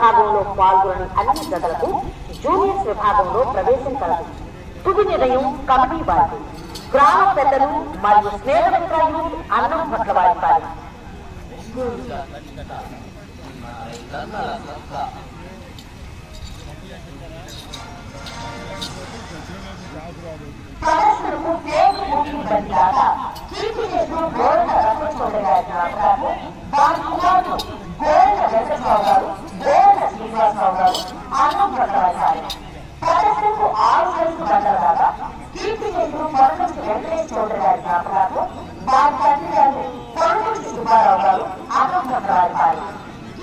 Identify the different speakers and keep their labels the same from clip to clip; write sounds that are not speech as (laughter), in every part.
Speaker 1: విభాగంలో పాల్గొని అన్ని జతలకు జూనియర్స్ విభాగంలో ప్రవేశం కలదు తుది నిర్ణయం కమిటీ వారి గ్రామ పెద్దలు మరియు స్నేహమిత్ర యూత్ అన్నం పట్ల వారి పాలి ప్రదర్శనకు పేరు బుకింగ్ బండిలాట కీర్తి చేసిన గోరణ రత్నచౌదరి గారి జ్ఞాపకాలు వారి కుమారుడు గోరణ వెంకటరావు గారు గోరణ శ్రీనివాసరావు గారు అన్నం పట్టవారి विश्वास सावकाश आगम प्रकरणाचार्य ಸದಸ್ಯರು ಆರುವರೆಗೂ ಬಂದದಾಗ ಕೀರ್ತಿಗೆಂದು ಪರಮಸಿ ವೆಂಕಟೇಶ್ ಚೌಧರಿಗಾರ ಜ್ಞಾಪಕಾರ್ಲು ಬಾಲ್ಯಾಟಿನಲ್ಲಿ ಪರಮಸಿ ಸುಬ್ಬಾರಾವ್ ಗಾರು ಆಗಮ ಪ್ರಕರಣಾಚಾರ್ಯ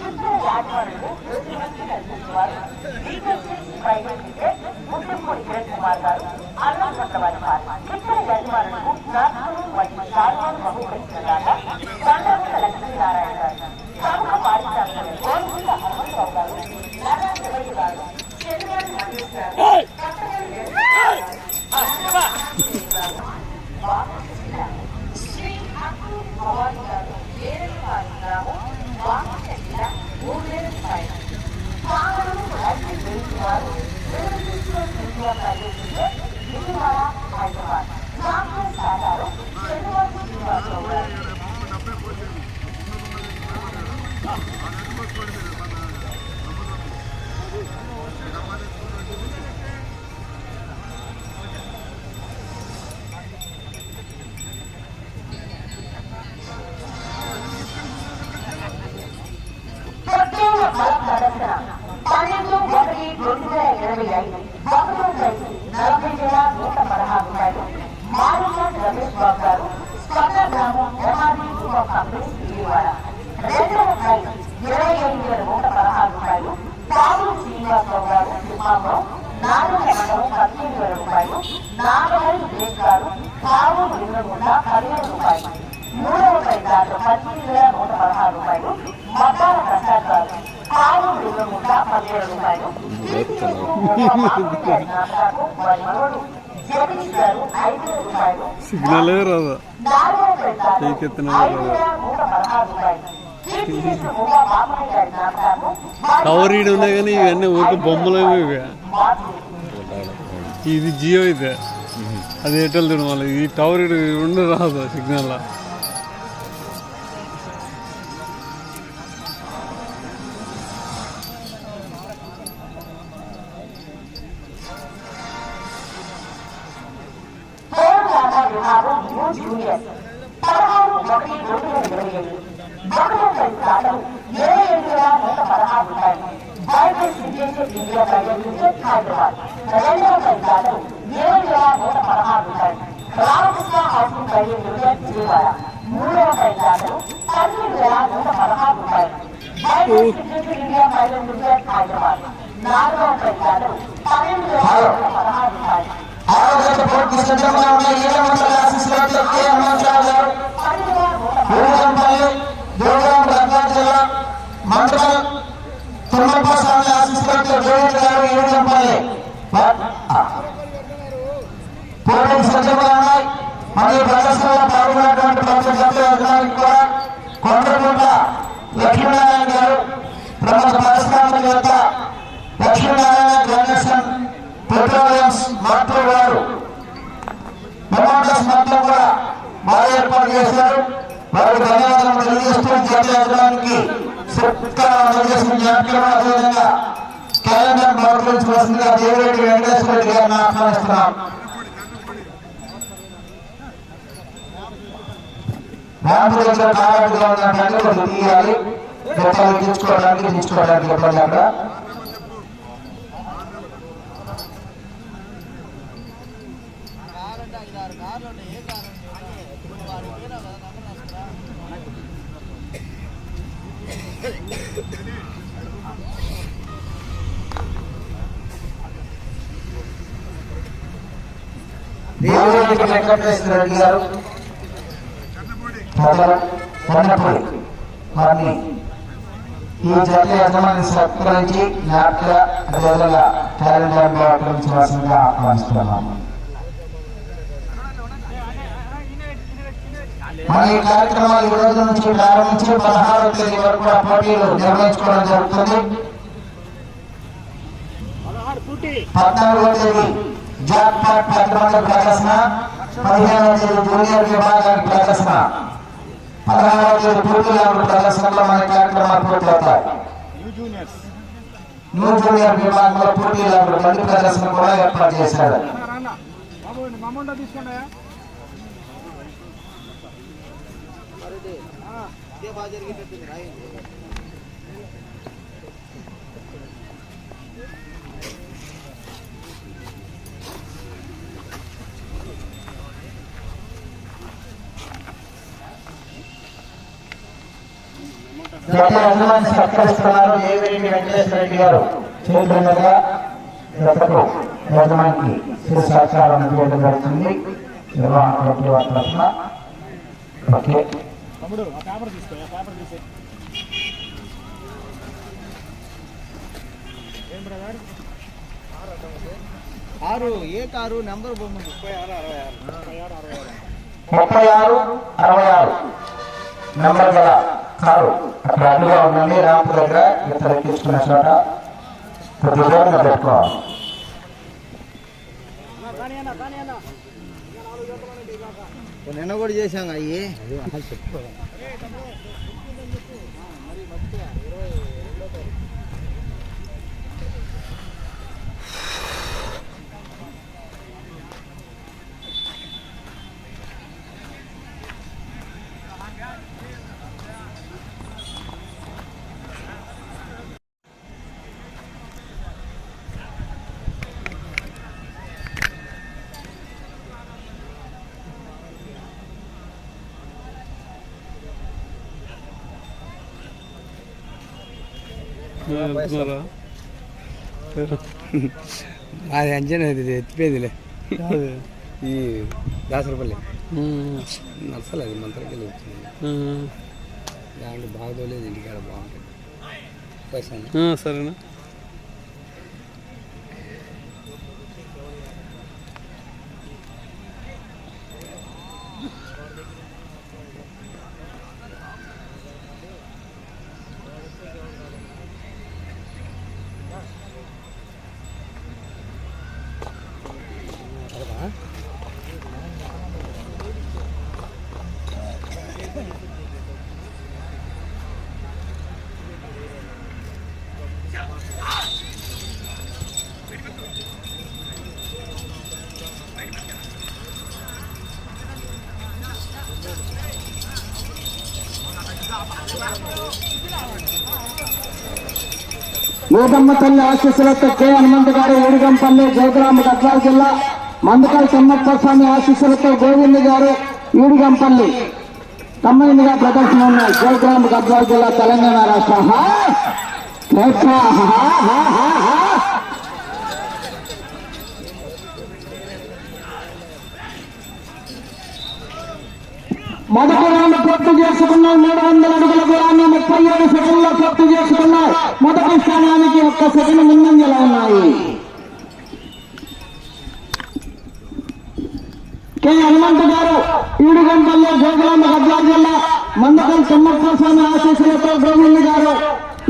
Speaker 1: ಇಬ್ಬರ ಯಾಜಮಾನರು ನಿರ್ಮಿಸುವರು ಲೀಗಲ್ ಕೇಸ್ ಪ್ರೈವೇಟ್ ಇದೆ ಮುಖ್ಯಮೂಡಿ ಕಿರಣ್ ಗಾರು ಆಗಮ ಪ್ರಕರಣ ಇಬ್ಬರ ಯಜಮಾನರು ನಾಲ್ಕು ಮತ್ತು ಶಾಲ್ವಾನ್ ಬಹುಕರಿಸಿದಾಗ
Speaker 2: సిగ్నల్
Speaker 1: గారి జ్ఞాపకాలు
Speaker 2: టవర్ ఈడ ఉన్నాయి కానీ ఇవన్నీ ఊరికి బొమ్మలు ఇవి. ఇది జియో అయితే అది ఎయిర్టెల్ తినవాలి ఈ టవర్ ఇడు ఉండి రాదు
Speaker 1: signal? Signature India private limited Hyderabad రెండవ ప్రైజ్ దాతలు ఇరవై వేల నూట పదహారు రూపాయలు Ramakrishna housing private limited Vijayawada మూడవ ప్రైజ్ దాతలు పదిహేడు వేల నూట పదహారు రూపాయలు vibrant signature India private limited Hyderabad నాలుగవ ప్రైజ్ దాతలు పన్నెండు వేల నూట పదహారు రూపాయలు
Speaker 3: ఆరోగ్య పూర్తి సిద్ధంగా ఉన్న ఏడు వందల ఆశీస్సులతో కె హనుమంతరావు గారు ఊరంపల్లి దుర్గం ప్రకాశ్ జిల్లా మండలం తుమ్మప్ప స్వామి ఆశీస్సులతో జోయల్ గారు ఊరంపల్లి పూర్వం సిద్ధంగా ఉన్నాయి మరియు ప్రదర్శనలో పాల్గొన్నటువంటి ప్రతి కూడా లక్ష్మీనారాయణ గారు ప్రముఖ పారిశ్రామికవేత్త లక్ష్మీనారాయణ గారు మొత్తం కూడా ఏర్పాటు చేశారు. వారికి ధన్యవాదాలు తెలియజేస్తూ జాతీయ యజమానికి సత్కారం అందజేసిన జ్ఞాపకం అదేవిధంగా ఆహ్వానించవలసిందిగా బహుకరించవలసిందిగా దేవిరెడ్డి వెంకటేశ్వర రెడ్డి గారిని ఆహ్వానిస్తున్నాం రామపురంలో కావాలంటే ఉన్నటువంటి తీయాలి? గొప్పలు తీసుకోవడానికి తీసుకోవడానికి ఇబ్బంది అక్కడ. దేవరెడ్డి వెంకటేశ్వర రెడ్డి గారు ప్రజలు కొన్నపూడి వారిని ఈ జట్ల యజమాని సత్కరించి జ్ఞాపక అదేవిధంగా క్యాలెండర్లో ఆక్రమించవలసిందిగా ఆహ్వానిస్తున్నాము మన ఈ కార్యక్రమాలు ఈ రోజు నుంచి ప్రారంభించి పదహారవ తేదీ వరకు కూడా పోటీలు నిర్వహించుకోవడం జరుగుతుంది
Speaker 4: పద్నాలుగో తేదీ జాక్పాట్ పెద్దమండ ప్రదర్శన పదిహేనవ తేదీ జూనియర్ విభాగానికి ప్రదర్శన పదహారవ తేదీ పూర్తి ప్రదర్శనలో మన కార్యక్రమాలు పూర్తవుతాయి న్యూ జూనియర్ విభాగంలో పూర్తి మళ్ళీ ప్రదర్శన కూడా ఏర్పాటు చేశారు గత యజమాని సత్కరిస్తున్నారు. ఏవేటి వెంకటేశ్వర రెడ్డి గారు. చేతుల మీదుగా గతకు యజమానికి శిర సహకారం అందజేయడం జరుగుతుంది. నిర్వహణ కమిటీ వారి తరఫున. ఓకే.
Speaker 5: ఆరు ఏ కారు నెంబర్ ముప్పై ఆరు అరవై ఆరు.
Speaker 4: ముప్పై ఆరు అరవై ఆరు. నెంబర్ గల కారు. అక్కడ అడ్డుగా ఉండండి. ర్యాంప్ దగ్గర ఇతర ఎక్కించుకున్న చోట కొద్ది దూరంగా పెట్టుకోవాలి.
Speaker 5: నిన్న కూడా చేశాం అయ్యి. అది అంజన్ అది ఎత్తిపోయిందిలే. ఈ దాసరపల్లి. నర్సలు అది మంత్రకెళ్ళి వచ్చింది. దాంట్లో బాగా తోలేదు ఇంటికాడ బాగుంటుంది.
Speaker 2: సరేనా?
Speaker 4: మూగమ్మ తల్లి ఆశీస్సులతో కె హనుమంత్ గారు ఊడిగంపల్లి జయగ్రామ గద్వాల జిల్లా మందుకల్ చెన్నప్ప స్వామి ఆశీస్సులతో గోవింద్ గారు ఈడిగంపల్లి తమ్మిదిగా ప్రదర్శన ఉన్నాయి. జయగ్రామ గద్వాల్ జిల్లా తెలంగాణ రాష్ట్ర. మొదటి రౌండ్ పూర్తి చేసుకున్నాం. మూడు వందల అడుగుల దూరాన్ని ముప్పై ఏడు సెకండ్లో పూర్తి చేసుకున్నాం. మొదటి స్థానానికి ఒక్క సెకండ్ ముందంజలో ఉన్నాయి. కె. హనుమంత్ గారు ఈడు గంటల్లో జోగులాంబ గద్వాల జిల్లా మందకల్ తిమ్మప్ప స్వామి ఆశీస్సులతో గోవింద్ గారు.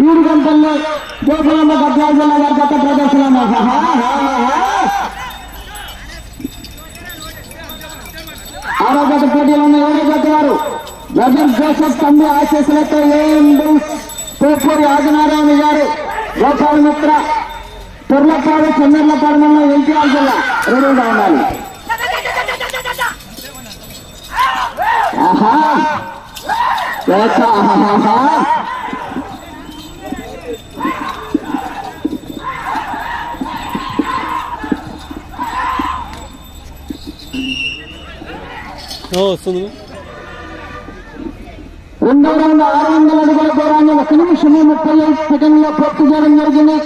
Speaker 4: ఈడు గంటల్లో జోగులాంబ గద్వాల జిల్లా గారి గత ప్రదర్శన హా, ఆరో గత పోటీలో ఉన్న ఏడో గత వారు. రజన్ జోసెఫ్ తమ్మి ఆశీస్సులతో ఏఎండి పూపూరి ఆదినారాయణ గారు గోపాల్ మిత్ర తుర్లపాడు చంద్రలపాడు మండలం ఎన్టీఆర్ జిల్లా. రెడీగా ఉండాలి.
Speaker 2: వస్తుంది.
Speaker 4: రెండో రౌండ్ ఆరు వందల అడుగుల దూరాన్ని ఒక నిమిషము ముప్పై ఐదు సెకండ్లో పూర్తి చేయడం జరిగింది.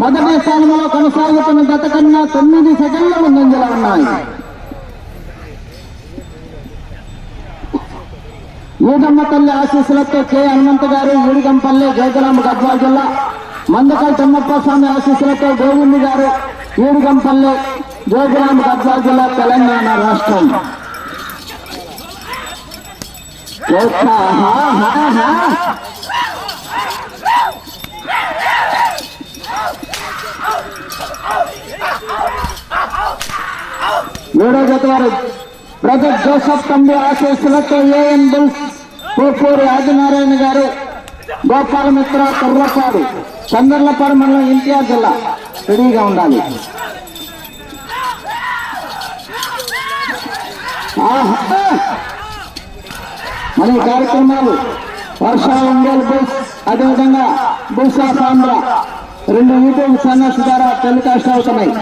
Speaker 4: మొదటి స్థానంలో కొనసాగుతున్న గత కన్నా తొమ్మిది సెకండ్ల ముందంజలో ఉన్నాయి. ఈదమ్మ ఆశీస్సులతో కె. హనుమంత్ గారు ఈడిగంపల్లి జయగలాంబ గద్వాల జిల్లా మందకల్ తిమ్మప్ప స్వామి ఆశీస్సులతో గోవింద్ గారు ఈడిగంపల్లి జయగలాంబ గద్వాల జిల్లా తెలంగాణ రాష్ట్రం. ఏడో జత వారు బ్రదర్ జోసఫ్ తంబి ఆశీస్సులతో ఏఎన్ బుల్స్ పూపూరి ఆదినారాయణ గారు గోపాలమిత్ర కర్రపాడు చంద్రలపాడు మండలం ఎన్టీఆర్ జిల్లా రెడీగా ఉండాలి ఆహా! మరి కార్యక్రమాలు వర్ష ఒంగోలు బుల్స్ అదేవిధంగా బుల్సా సాంద్ర రెండు యూట్యూబ్ ఛానల్స్ ద్వారా టెలికాస్ట్ అవుతున్నాయి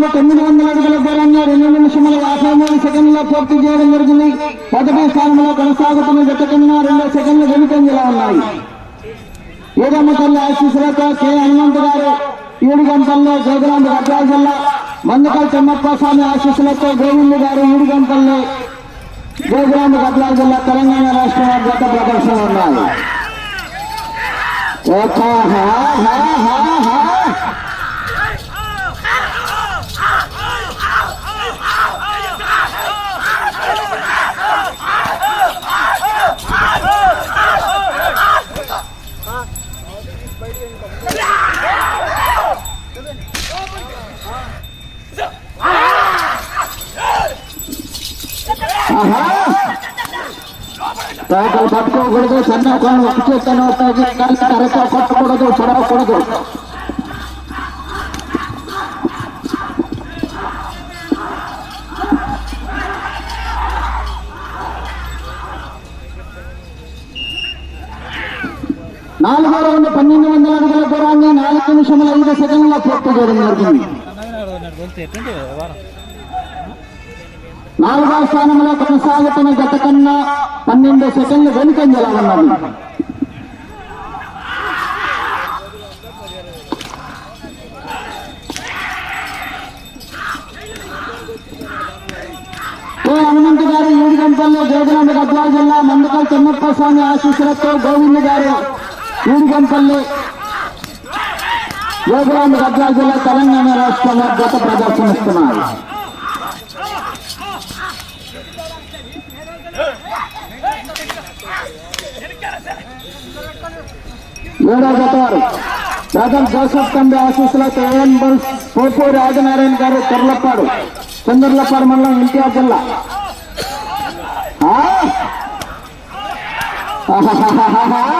Speaker 4: మూడో తొమ్మిది వందల అడుగుల దూరంలో రెండు నిమిషముల యాభై మూడు సెకండ్ల పూర్తి చేయడం జరిగింది. మొదటి స్థానంలో కొనసాగుతున్న జత కన్నా రెండు సెకండ్లు వెనుకంజలా ఉన్నాయి. ఏదమ్మ తల్లి ఆశీస్సులతో కె హనుమంత్ గారు ఈడుగంపల్లో జోగులాంబ గద్వాల జిల్లా మందకల్ చెమ్మప్ప స్వామి ఆశీస్సులతో గోవింద్ గారు ఈడుగంపల్లో జోగులాంబ గద్వాల జిల్లా తెలంగాణ రాష్ట్ర గత ప్రదర్శన ఉన్నాయి. పట్టుకోకూడదు సన్న కొను ఒక చేతను కలిసి అరతో కొట్టకూడదు పొడవకూడదు. నిమిషముల ఐదు సెకండ్ల పూర్తి చేయడం జరిగింది. నాలుగో స్థానంలో కొనసాగుతున్న గత కన్నా పన్నెండు సెకండ్లు వెనుకంజలా ఉన్నది హనుమంతు గారు ఏడు గంటల్లో జోగులాంబ గద్వాల జిల్లా మందకల్ చెన్నప్ప స్వామి ఆశీస్సులతో గోవింద్ గారు ఏడు గంటల్లో జోగులాంబ గద్వాల జిల్లా తెలంగాణ రాష్ట్రంలో గత ప్రదర్శనిస్తున్నారు ఏడో జత వారు బ్రదర్ జోసఫ్ తండ్రి ఆశీస్సులతో ఏఎన్ బల్స్ పోపూరి ఆదినారాయణ గారు తెరలపాడు చంద్రలపాడు మండలం ఎన్టీఆర్ జిల్లా. ఆ? (laughs)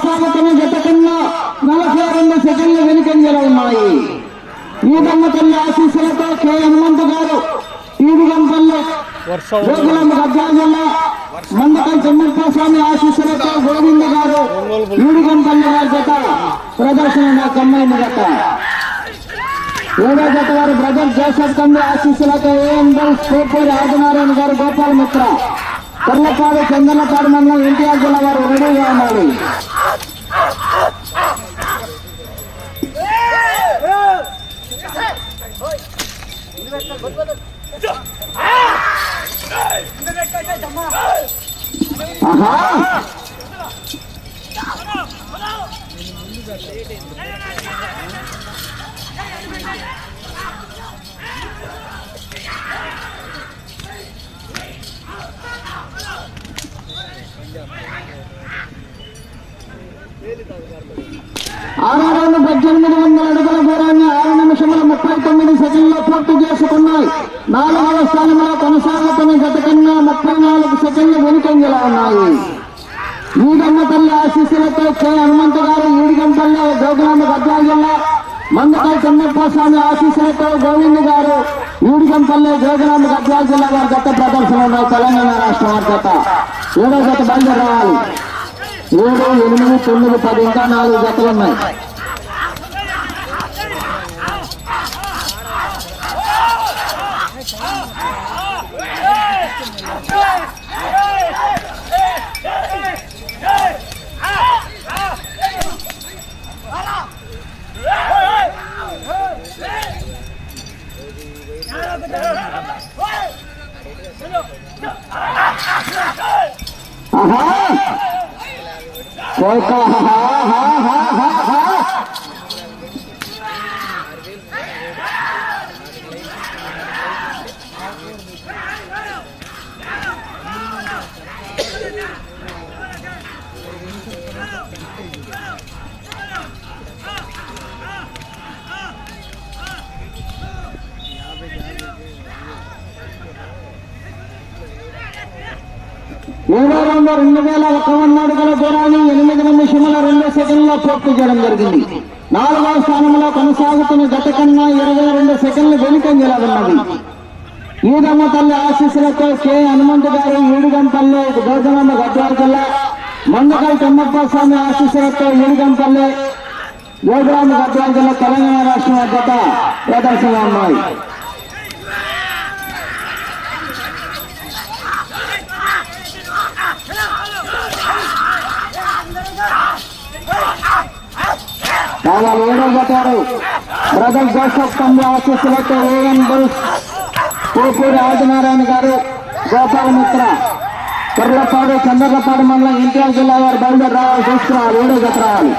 Speaker 4: కొనసాగుతున్న జత కన్నా నలభై రెండు సెకండ్లు వెనుకంజలో ఉన్నాయి. ఈదమ్మ తల్లి ఆశీస్సులతో కె హనుమంతు గారు ఈదిగంపల్లి జిల్లా మందకల్ చెన్నప్ప స్వామి ఆశీస్సులతో గోవింద గారు ఈడిగంపల్లి గారి జత ప్రదర్శన కమ్మైన జత. ఏడో జత వారు బ్రదర్ జోసఫ్ తండ్రి ఆశీస్సులతో బల్స్ కోపూరి ఆదినారాయణ గారు గోపాల మిత్ర కొర్లపాడు చందనపాడు మండలం ఎన్టీఆర్ జిల్లా వారు రెడీగా ఉన్నారు. ఆరు వందల పద్దెనిమిది వందల అడుగుల దూరాన్ని ఆరు నిమిషముల ముప్పై తొమ్మిది సెకండ్లో పూర్తి చేసుకున్నాయి. నాలుగవ స్థానంలో కొనసాగుతున్న గత కన్నా ముప్పై నాలుగు సెకండ్లు వెనుకంజలా ఉన్నాయి. ఈడమ్మ తల్లి ఆశీస్సులతో కె. హనుమంతు గారు ఈడిగంపల్లో జోగులాంబ గద్వాల జిల్లా మందకాయ చెన్నప్ప స్వామి ఆశీస్సులతో గోవింద్ గారు ఈడిగంపల్లె జోగులాంబ గద్వాల జిల్లా వారి గత ప్రదర్శన ఉన్నాయి తెలంగాణ రాష్ట్ర వారి గత ఏడో గత బయలుదేరి రావాలి ఏడు ఎనిమిది తొమ్మిది పది ఇంకా నాలుగు జతలు ఉన్నాయి మూడో రెండు సెకండ్లో పూర్తి చేయడం జరిగింది. నాలుగవ స్థానంలో కొనసాగుతున్న గత కన్నా ఇరవై రెండు సెకండ్లు వెనుకంజల ఉన్నది. ఈదమ్మ తల్లి ఆశీస్సులతో కె. హనుమంతు గారు ఈడుగంపల్లి గోజనమ్మ గద్వాల జిల్లా మందకల్ చెమ్మప్ప స్వామి ఆశీస్సులతో ఈడుగంపల్లి గోజరామ గద్వాల జిల్లా తెలంగాణ రాష్ట్రం గత ప్రదర్శన ఉన్నాయి. చాలా ఏడో కొట్టారు బ్రదర్ జోసఫ్ తమ్ముడు ఆశీస్సులతో వేగం బుల్స్ కోపూరి ఆదినారాయణ గారు గోపాలమిత్ర కర్లపాడు చంద్రపాడు మండలం ఎన్టీఆర్ జిల్లా వారు బయలుదేరి రావాలి చూస్తున్నారు ఏడో జత రావాలి.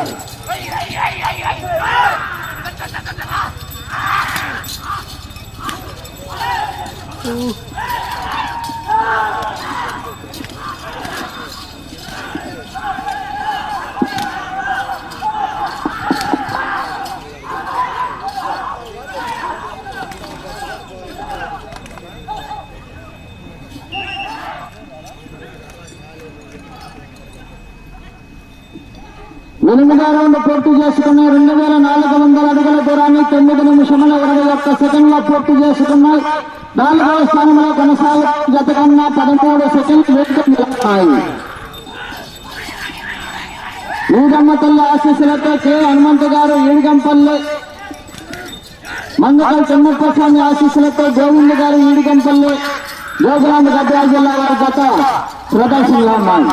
Speaker 4: ఎనిమిదో రౌండ్ పూర్తి చేసుకున్న రెండు వేల నాలుగు వందల అడుగుల దూరాన్ని తొమ్మిది నిమిషముల ఇరవై ఒక్క సెకండ్లో పూర్తి చేసుకున్నాయి. నాలుగవ స్థానంలో కొనసాగు జత కన్నా పదమూడు సెకండ్లు వేడుకన్నాయి ఈడమ్మ తల్లి ఆశీస్సులతో కె. హనుమంతు గారు ఈడిగంపల్లి మంగళ చెన్నప్ప స్వామి ఆశీస్సులతో గోవింద్ గారు ఈడిగంపల్లి గోగులాంబ గద్వాల జిల్లా వారి గత ప్రదర్శనలో ఉన్నాయి.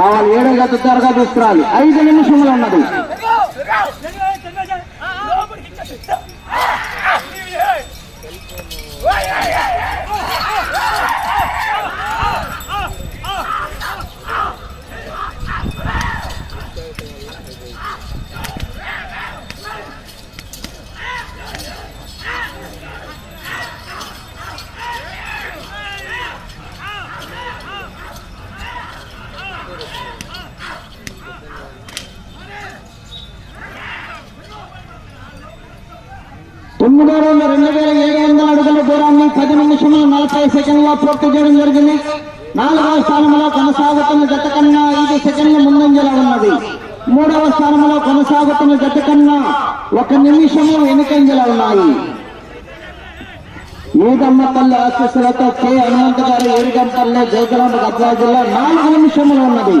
Speaker 4: వాళ్ళు ఏడో గత త్వరగా తీసుకురాలి ఐదు నిమిషములు ఉన్నది తొమ్మిదో రోజు రెండు వేల ఏడు వందల అడుగుల దూరాన్ని పది నిమిషముల నలభై సెకండ్లో పూర్తి చేయడం జరిగింది. నాలుగవ స్థానంలో కొనసాగుతున్న జత కన్నా ఐదు సెకండ్ల ముందంజలా ఉన్నది. మూడవ స్థానంలో కొనసాగుతున్న జత కన్నా ఒక నిమిషము వెనుకంజలో ఉన్నాయి. ఏదమ్మ తల్లి ఆశీస్సులతో కె హనుమంత్ గారు ఏడుగంపల్లె జయకలాంబ గద్వాల జిల్లా నాలుగు నిమిషములు ఉన్నది.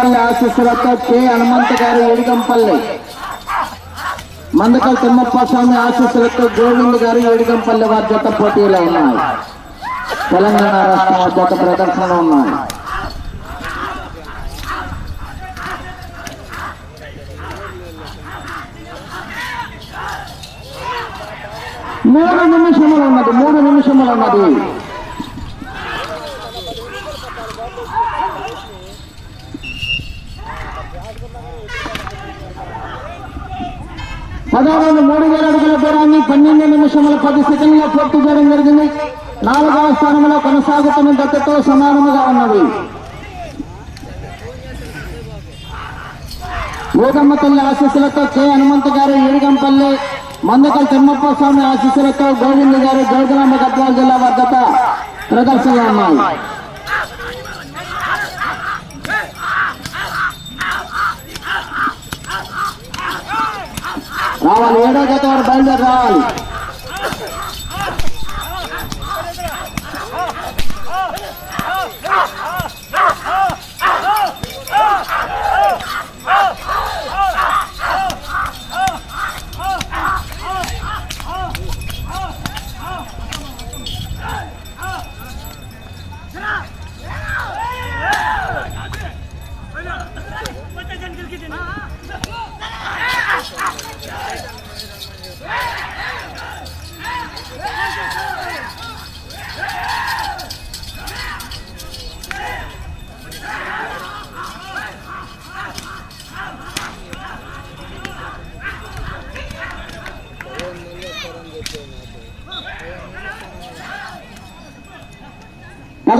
Speaker 4: ఏకమ్మ తల్లి ఆశీస్సులతో కె. హనుమంత గారు ఏడుగంపల్లి. మందకల్ తిమ్మప్ప స్వామి ఆశీస్సులతో గోవింద్ గారు ఏడుగంపల్లి వారి జత పోటీలో ఉన్నాయి. తెలంగాణ రాష్ట్రం వారి జత ప్రదర్శన ఉన్నాయి. మూడు నిమిషములు ఉన్నది మూడు నిమిషములు ఉన్నది. పదహారు మూడు వేల అడుగుల దూరాన్ని పన్నెండు నిమిషముల పది సెకండ్లో పూర్తి చేయడం జరిగింది. నాలుగవ స్థానంలో కొనసాగుతున్న దత్తతో సమానముగా ఉన్నది. ఊగమ్మ తల్లి ఆశీస్సులతో కె. హనుమంత్ గారు ఏడుగంపల్లి మందకల్ తిమ్మప్ప స్వామి ఆశీస్సులతో గోవింద్ గారు జోగులాంబ గద్వాల జిల్లా వద్దత ఉన్నారు ఉన్నాయి రావాలి ఏడో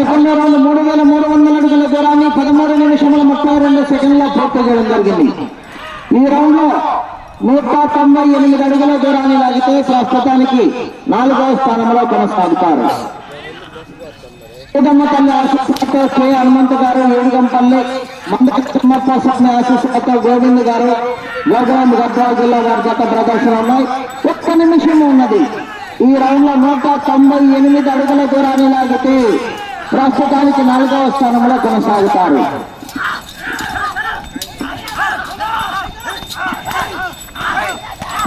Speaker 4: పదకొండు రౌండ్ మూడు వేల మూడు వందల అడుగుల దూరాన్ని పదమూడు నిమిషముల ముప్పై రెండు సెకండ్ల పూర్తి చేయడం జరిగింది. ఈ రౌండ్లో నూట తొంభై ఎనిమిది అడుగుల దూరాన్ని లాగితే ప్రస్తుతానికి నాలుగవ స్థానంలో కొనసాగుతారు. తల్లి ఆశీస్సులతో కె హనుమంత్ గారు ఏడుగంపల్లి మందకి తిమ్మప్ప స్వామి ఆశీస్సులతో గోవింద్ గారు గోగులాం గద్వాల జిల్లా వారి గత ప్రదర్శన ఉన్నాయి. ఒక్క నిమిషం ఉన్నది. ఈ రౌండ్లో నూట తొంభై ఎనిమిది అడుగుల దూరాన్ని లాగితే ప్రస్తుతానికి నాలుగవ స్థానంలో కొనసాగుతారు.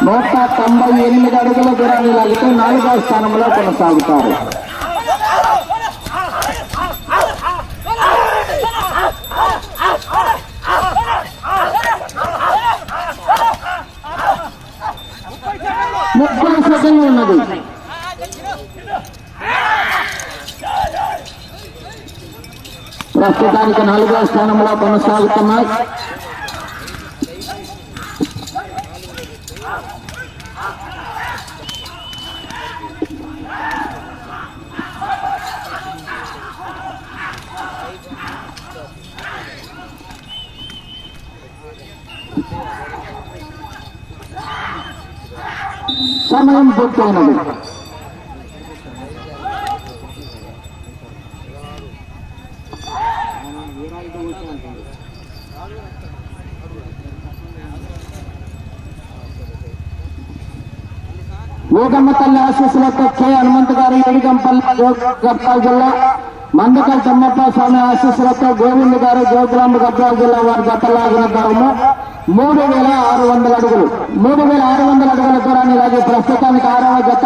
Speaker 4: నూట తొంభై ఎనిమిది అడుగుల దూరాన్ని లాగితే నాలుగవ స్థానంలో కొనసాగుతారు. ముప్పై సెకండ్లు ఉన్నది. ప్రస్తుతానికి నాలుగో స్థానంలో కొనసాగుతున్నాయి సమయం పూర్తయినది యోగమ్మ తల్లి ఆశీస్సులతో కె హనుమంత్ గారు ఏడిగంపల్లి గద్వాల జిల్లా మందకల్ తమ్మప్ప స్వామి ఆశీస్సులతో గోవింద్ గారు జోగులాంబ గద్వాల జిల్లా వారి గతలాగిన దూరము మూడు వేల ఆరు వందల అడుగులు. మూడు వేల ఆరు వందల అడుగుల దూరాన్ని లాగి ప్రస్తుతానికి ఆరవ జత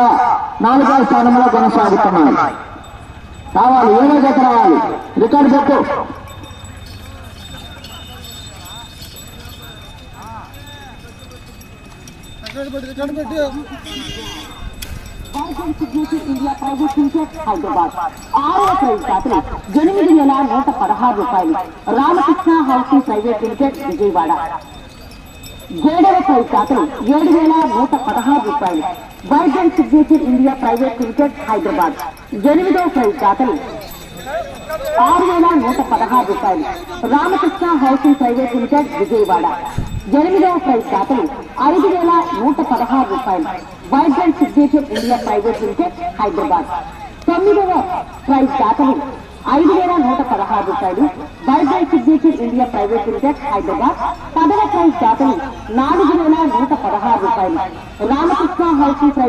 Speaker 4: నాలుగవ స్థానంలో కొనసాగుతున్నాయి. కావాలి ఏడవ జత రావాలి. రికార్డు పెట్టు
Speaker 1: ప్రైవేట్ లిమిటెడ్ హైదరాబాద్ ఆరో ప్రైజ్ దాతలు ఎనిమిది వేల నూట పదహారు రూపాయలు Ramakrishna housing private limited Vijayawada ఏడవ ప్రైజ్ దాతలు ఏడు వేల నూట పదహారు రూపాయలు vibrant signature India private limited Hyderabad ఎనిమిదవ ప్రైజ్ దాతలు ఆరు వేల నూట పదహారు రూపాయలు Ramakrishna housing private limited Vijayawada ఎనిమిదవ ప్రైజ్ శాతం ఐదు వేల నూట పదహారు రూపాయలు. Vibrant signature India private limited Hyderabad. తొమ్మిదవ ప్రైజ్ శాతం ఐదు వేల నూట పదహారు రూపాయలు. Vibrant signature India private limited Hyderabad. పదవ ప్రైజ్ శాతం నాలుగు వేల నూట పదహారు రూపాయలు. Ramakrishna housing private